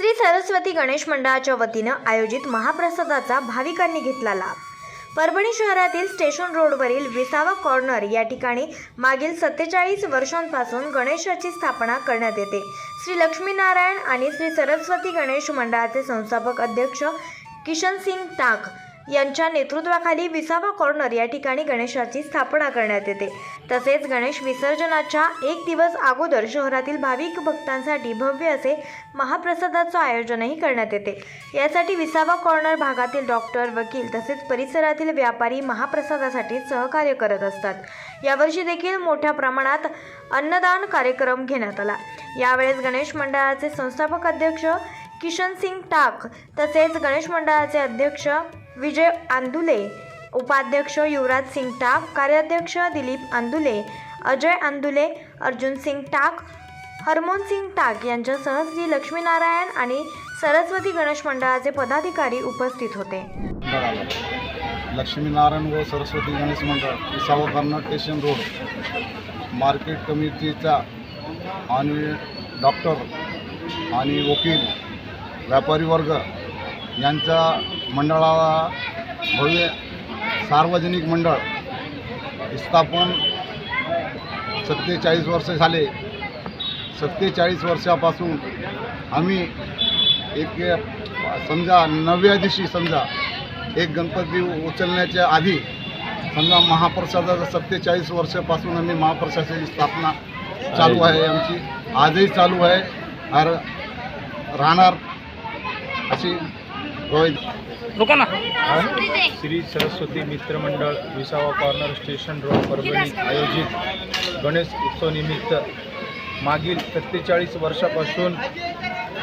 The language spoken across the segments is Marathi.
श्री सरस्वती गणेश मंडळाच्या वतीनं आयोजित महाप्रसादाचा भाविकांनी घेतला लाभ. परभणी शहरातील स्टेशन रोडवरील विसावा कॉर्नर या ठिकाणी मागील सत्तेचाळीस वर्षांपासून गणेशाची स्थापना करण्यात येते. श्री लक्ष्मीनारायण आणि श्री सरस्वती गणेश मंडळाचे संस्थापक अध्यक्ष किशन सिंग टाक यांच्या नेतृत्वाखाली विसावा कॉर्नर या ठिकाणी गणेशाची स्थापना करण्यात येते. तसेच गणेश विसर्जनाच्या एक दिवस अगोदर शहरातील भाविक भक्तांसाठी भव्य असे महाप्रसादाचं आयोजनही करण्यात येते. यासाठी विसावा कॉर्नर भागातील डॉक्टर वकील तसेच परिसरातील व्यापारी महाप्रसादासाठी सहकार्य करत असतात. यावर्षी देखील मोठ्या प्रमाणात अन्नदान कार्यक्रम घेण्यात आला. यावेळेस गणेश मंडळाचे संस्थापक अध्यक्ष किशन सिंग टाक तसेच गणेश मंडळाचे अध्यक्ष विजय आंदुले उपाध्यक्ष युवराज सिंग टाक कार्याध्यक्ष दिलीप आंदुले अजय आंदुले अर्जुन सिंग टाक हरमोन सिंग टाक यांच्यासह श्री लक्ष्मीनारायण आणि सरस्वती गणेश मंडळाचे पदाधिकारी उपस्थित होते. लक्ष्मीनारायण व सरस्वती गणेश मंडळ विसावा कर्नाट स्टेशन रोड मार्केट कमिटीचा आणि डॉक्टर आणि वकील व्यापारी वर्ग यांच्या मंडळाला भव्य सार्वजनिक मंडळ स्थापन सत्तेचाळीस वर्ष झाले. सत्तेचाळीस वर्षापासून आम्ही एक समजा नवव्या दिवशी समजा एक गणपती उचलण्याच्या आधी समजा महाप्रसादाचं सत्तेचाळीस वर्षापासून आम्ही महाप्रसादाची स्थापना चालू आहे. आमची. आजही चालू आहे. राहणार अशी रोहित रुका ना श्री सरस्वती मित्रमंडळ विसावा कॉर्नर स्टेशन रोड परभणी आयोजित गणेश उत्सवनिमित्त मागील सत्तेचाळीस वर्षापासून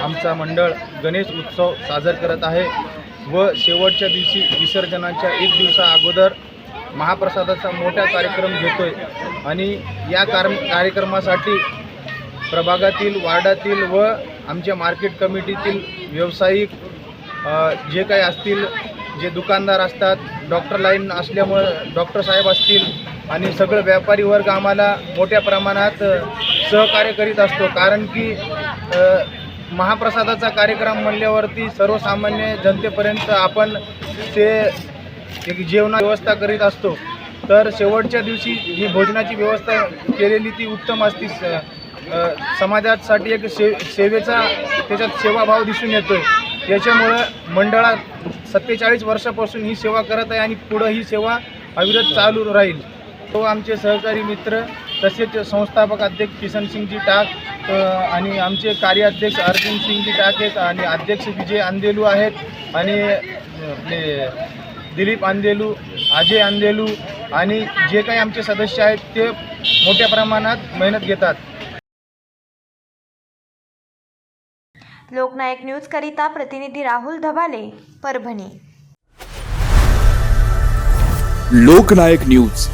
आमचा मंडळ गणेश उत्सव साजर करत आहे व शेवटच्या दिवशी विसर्जनाच्या एक दिवसा अगोदर महाप्रसादाचा मोठा कार्यक्रम घेतोय. आणि या कार कार्यक्रमासाठी प्रभागातील वार्डातील व आमच्या मार्केट कमिटीतील व्यावसायिक जे काही असतील जे दुकानदार असतात डॉक्टर लाईन असल्यामुळं डॉक्टर साहेब असतील आणि सगळं व्यापारी वर्ग आम्हाला मोठ्या प्रमाणात सहकार्य करीत असतो. कारण की महाप्रसादाचा कार्यक्रम म्हणल्यावरती सर्वसामान्य जनतेपर्यंत आपण ते एक जेवणा व्यवस्था करीत असतो. तर शेवटच्या दिवशी ही भोजनाची व्यवस्था केलेली ती उत्तम असती. स- समाजासाठी एक से सेवेचा त्याच्यात सेवाभाव दिसून येतो याच्यामुळं मंडळात सत्तेचाळीस वर्षापासून ही सेवा करत आहे आणि पुढं ही सेवा अविरत चालू राहील. तो आमचे सहकारी मित्र तसेच संस्थापक अध्यक्ष किसन सिंगजी टाक आणि आमचे कार्याध्यक्ष अर्जुन सिंगजी टाक आहेत आणि अध्यक्ष विजय अंदेलू आहेत आणि दिलीप आंदेलू अजय आंदेलू आणि जे काही आमचे सदस्य आहेत ते मोठ्या प्रमाणात मेहनत घेतात. लोकनायक न्यूज करिता प्रतिनिधी राहुल धबाले परभणी. लोकनायक न्यूज.